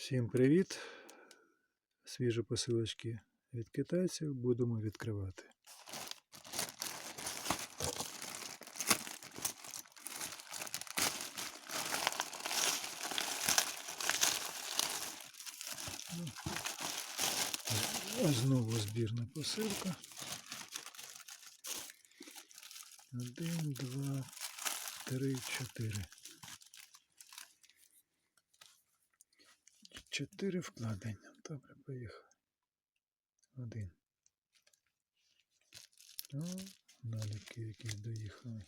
Всім привіт! Свіжі посилочки від китайців будемо відкривати. Знову збірна посилка. Один, два, три, чотири. Чотири вкладення. Добре, поїхали. Один. О, наліки якісь доїхали.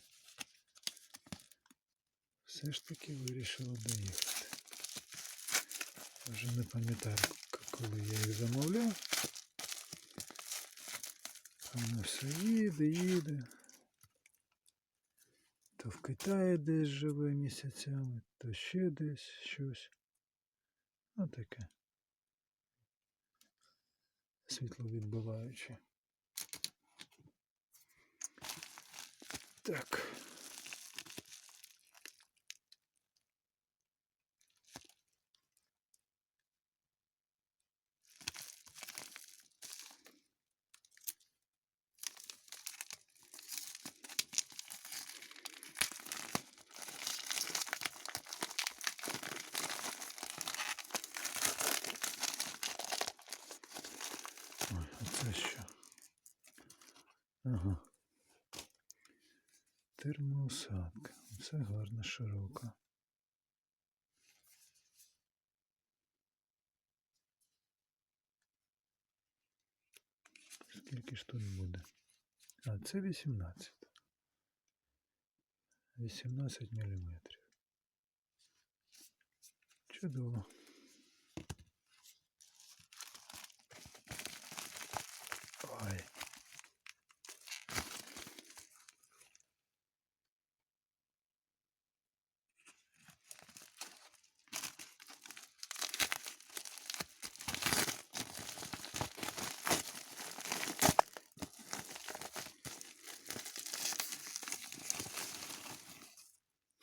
Все ж таки вирішила доїхати. Вже не пам'ятаю, коли я їх замовляв. Воно все їде, їде. То в Китаї десь живе місяцями, то ще десь щось. Ну таке. Світловідбиваюче. Так. Ой, а це що? Ага. Термоусадка. Це гарна широка. Скільки ж тут буде? А, це 18. 18 міліметрів. Чудово. Ой.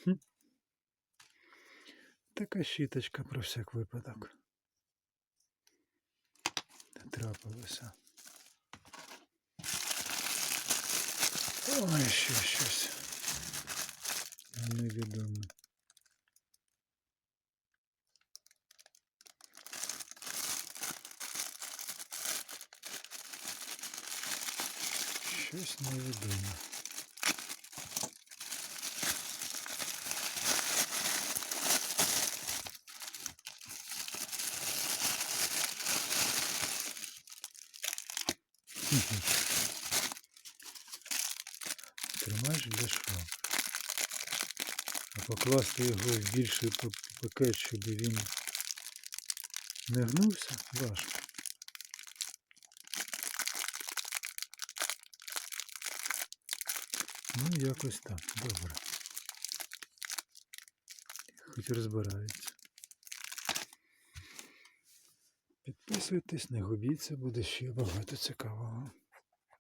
Хм. Така щіточка про всяк випадок. Трапилося. Ой, ще щось. Невідоме. Щось невідоме. Тримач для шваб. А покласти його в більший пакет, щоб він не гнувся, важко. Ну, якось так, добре. Хоч розбирається. Підписуйтесь, не губіться, буде ще багато цікавого.